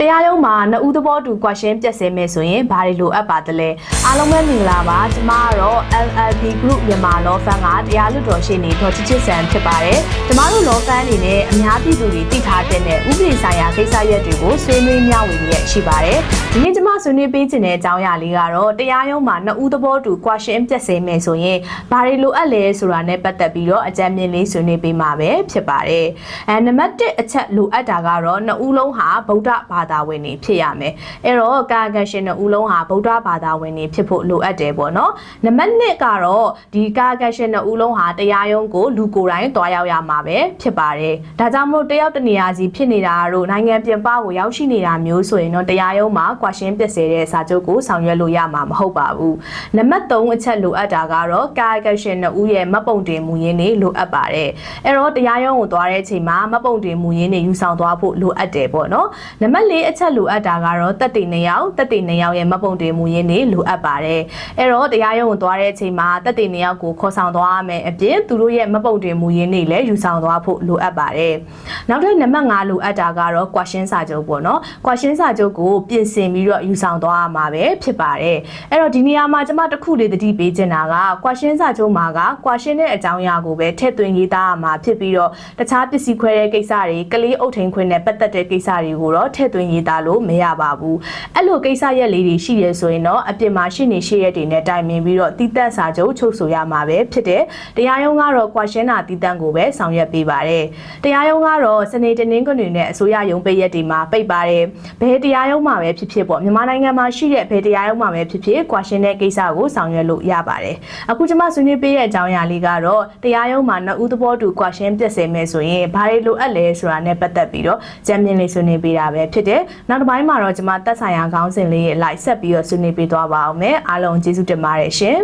တရားရုံးမှာနှစ်ဦးသဘောတူကွာရှင်းပြက်စဲမယ်ဆိုရင်ဘာတွေလိုအပ်ပါသလဲအားလုံးပဲမင်္ဂလာပါကျမကတော့ LLB Group မြန်မာ Law Firm ကတရားလွှတ်တော်ရှေ့နေဒေါ်ချစ်ချစ်ဆန်ဖြစ်ပါတယ်ကျမတို့ Law Firm အနေနဲ့အများပြည်သူတွေသိထားတဲ့ဥပဒေဆိုင်ရာကိစ္စရပ်တွေကိုဆွေးနွေးမျှဝေရရှိပါတယ်ဒီနေ့ကျမဆွေးနွေးပေးခြင်းတဲ့အကြောင်းအရာလေးကတော့တရားရုံးမှာနှစ်ဦးသဘောတူကွာရှင်းပြက်စဲမယ်ဆိုရင်ဘာတွေလိုအပ်လဲဆိုတာနဲ့ပတ်သက်ပြီးတော့အကြံဉာဏ်လေးဆွေးနွေးပေးမှာပဲဖြစ်ပါတယ်အဲနံပါတ်1အချက်လိုအပ်တာကတော့နှစ်ဦးလုံးဟာဗုဒ္ဓဘာသာဝင်တွေဖြစ်ရမယ်အဲ့တော့ကာယကံရှင်နှစ်ဦးလုံးဟာဗုဒ္ဓဘာသာဝင်တွေဖြစ်ဖို့လိုအပ်တယ်ပေါ့နော်နံပါတ်2ကတော့ဒီကာယကံရှင်နှစ်ဦးလုံးဟာတရားရုံးကိုလူကိုယ်တိုင်တွားရောက်ရမှာပဲဖြစ်ပါတယ်ဒါကြောင့်မို့တယောက်တစ်နေရာစီဖြစ်နေတာတို့နိုင်ငံပြင်ပကိုရောက်ရှိနေတာမျိုးဆိုရင်တော့တရားရုံးမှာကွာရှင်းပြစ်စေတဲ့စာချုပ်ကိုဆောင်ရွက်လို့ရမှာမဟုတ်ပါဘူးနံပါတ်3အချက်လိုအပ်တာကတော့ကာယကံရှင်နှစ်ဦးရဲ့မတ်ပုံတင်မူရင်းတွေလိုအပ်ပါတယ်အဲ့တော့တရားရုံးကိုသွားတဲ့အချိန်မှာမတ်ပုံတင်မူရင်းတွေယူဆောင်သွားဖို့လိုအပ်တယ်ပေါ့နော်နံပါတ်4အချက်လိုအပ်တာကတော့တက်တေနှစ်ယောက်တက်တေနှစ်ယောက်ရဲ့မတ်ပုံတင်မူရင်းတွေလိုအပ်ပါတယ်အဲ့တော့တရားရုံးကိုသွားတဲ့အချိန်မှာတက်တေနှစ်ယောက်ကိုခေါ်ဆောင်သွားရမယ်အပြင်သူတို့ရဲ့မတ်ပုံတင်မူရင်းတွေလည်းယူဆောင်သွားဖို့လိုအပ်ပါတယ်နောက်ထပ်နံပါတ်5လိုအပ်တာကတော့ question စာချုပ်ပေါ့နော် question စာချုပ်ကိုပြင်ဆင်ပြီးတော့ယူဆောင်သွားရမှာပဲဖြစ်ပါတယ်အဲ့တော့ဒီနေရာမှာကျွန်မတစ်ခုလေးသတိပေးချင်တာက question စာချုပ်မှာက question တဲ့အကြောင်းအရာကိုပဲထည့်သွင်းရေးသားရမှာဖြစ်ပြီးတော့တခြားပစ္စည်းခွဲတဲ့ကိစ္စတွေကလေးအုပ်ထိန်ခွင့်နဲ့ပတ်သက်တဲ့ကိစ္စတွေကိုတော့ထည့်သွင်းရေးသားလို့မရပါဘူးအဲ့လိုကိစ္စရက်လေးတွေရှိရဆိုရင်တော့အပြင်မှာရှိနေရှိရက်တွေနဲ့တိုင်ပင်ပြီးတော့တည်တတ်စာချုပ်ချုပ်ဆိုရမှာပဲဖြစ်တယ်တရားရုံးကတော့ question နာတည်တတ်ကိုပဲဆောင်ရွက်ပေးပါတယ်တရားရုံးကတော့စနေတနင်္ဂနွေနဲ့အစိုးရရုံးပိတ်ရက်တွေမှာပိတ်ပါတယ်ဘယ်တရားရုံးမှာပဲဖြစ်ဖြစ်ပေါ့မြန်မာနိုင်ငံမှာရှိတဲ့ဘယ်တရားရုံးမှာပဲဖြစ်ဖြစ် question တဲ့ကိစ္စကိုဆောင်ရွက်လို့ရပါတယ်အခုကျွန်မဆွေးနွေးပေးတဲ့အကြောင်းအရာလေးကတော့တရားရုံးမှာနှစ်ဦးသဘောတူ question ပြည့်စင်မယ်ဆိုရင်ဘာတွေလိုအပ်လဲဆိုတာနဲ့ပတ်သက်ပြီးတော့ကြံမြင်လေးဆွေးနွေးပေးတာပဲဖြစ်တယ်နောက်တစ်ပိုင်းမှာတော့ကျွန်မသက်ဆိုင်ရာခေါင်းစဉ်လေးရဲ့ live ဆက်ပြီးတော့ဆွေးနွေးပေးသွားပါအောင်မယ်အားလုံးကျေးဇူးတင်ပါတယ်ရှင်